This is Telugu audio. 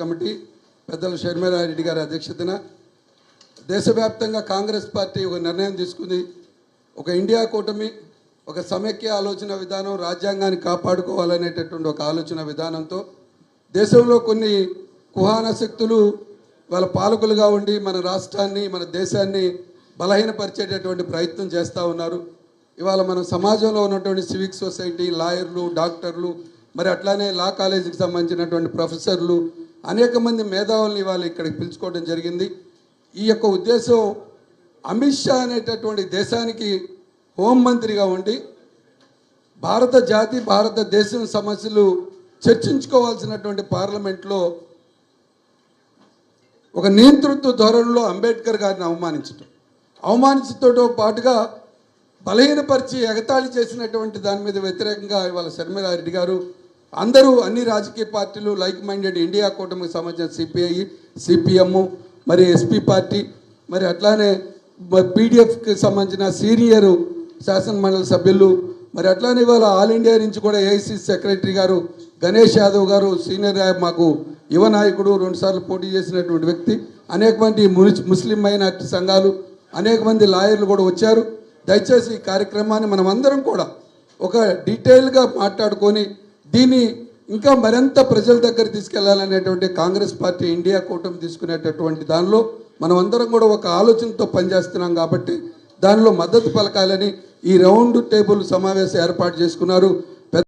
కమిటీ పెద్దల షర్మిలారెడ్డి గారి అధ్యక్షతన దేశవ్యాప్తంగా కాంగ్రెస్ పార్టీ ఒక నిర్ణయం తీసుకుంది ఒక ఇండియా కూటమి ఒక సమైక్య ఆలోచన విధానం రాజ్యాంగాన్ని కాపాడుకోవాలనేటటువంటి ఒక ఆలోచన విధానంతో దేశంలో కొన్ని కుహాన శక్తులు వాళ్ళ పాలకులుగా ఉండి మన రాష్ట్రాన్ని మన దేశాన్ని బలహీనపరిచేటటువంటి ప్రయత్నం చేస్తూ ఉన్నారు. ఇవాళ మన సమాజంలో ఉన్నటువంటి సివిక్ సొసైటీ లాయర్లు డాక్టర్లు మరి అట్లానే లా కాలేజీకి సంబంధించినటువంటి ప్రొఫెసర్లు అనేక మంది మేధావుల్ని ఇవాళ ఇక్కడికి పిలుచుకోవడం జరిగింది. ఈ యొక్క ఉద్దేశం అమిత్ షా అనేటటువంటి దేశానికి హోంమంత్రిగా ఉండి భారత జాతి భారతదేశం సమస్యలు చర్చించుకోవాల్సినటువంటి పార్లమెంట్లో ఒక నియంతృత్వ ధోరణిలో అంబేద్కర్ గారిని అవమానించటం. అవమానించడంతో పాటుగా బలహీనపరిచి ఎగతాళి చేసినటువంటి దాని మీద వ్యతిరేకంగా ఇవాళ శర్మిలారెడ్డి గారు అందరూ అన్ని రాజకీయ పార్టీలు లైక్ మైండెడ్ ఇండియా కూటమికి సంబంధించిన సిపిఐ సిపిఎం మరి ఎస్పీ పార్టీ మరి అట్లానే పీడిఎఫ్కి సంబంధించిన సీనియర్ శాసనమండలి సభ్యులు మరి అట్లానే ఇవాళ ఆల్ ఇండియా నుంచి కూడా ఏఐసి సెక్రటరీ గారు గణేష్ యాదవ్ గారు సీనియర్ మాకు యువ నాయకుడు రెండుసార్లు పోటీ చేసినటువంటి వ్యక్తి అనేక మంది ముస్లిం మైనార్టీ సంఘాలు అనేక మంది లాయర్లు కూడా వచ్చారు. దయచేసి ఈ కార్యక్రమాన్ని మనం అందరం కూడా ఒక డీటెయిల్గా మాట్లాడుకొని దీన్ని ఇంకా మరింత ప్రజల దగ్గర తీసుకెళ్ళాలనేటువంటి కాంగ్రెస్ పార్టీ ఇండియా కూటమి తీసుకునేటటువంటి దానిలో మనం అందరం కూడా ఒక ఆలోచనతో పనిచేస్తున్నాం కాబట్టి దానిలో మద్దతు పలకాలని ఈ రౌండ్ టేబుల్ సమావేశం ఏర్పాటు చేసుకున్నారు.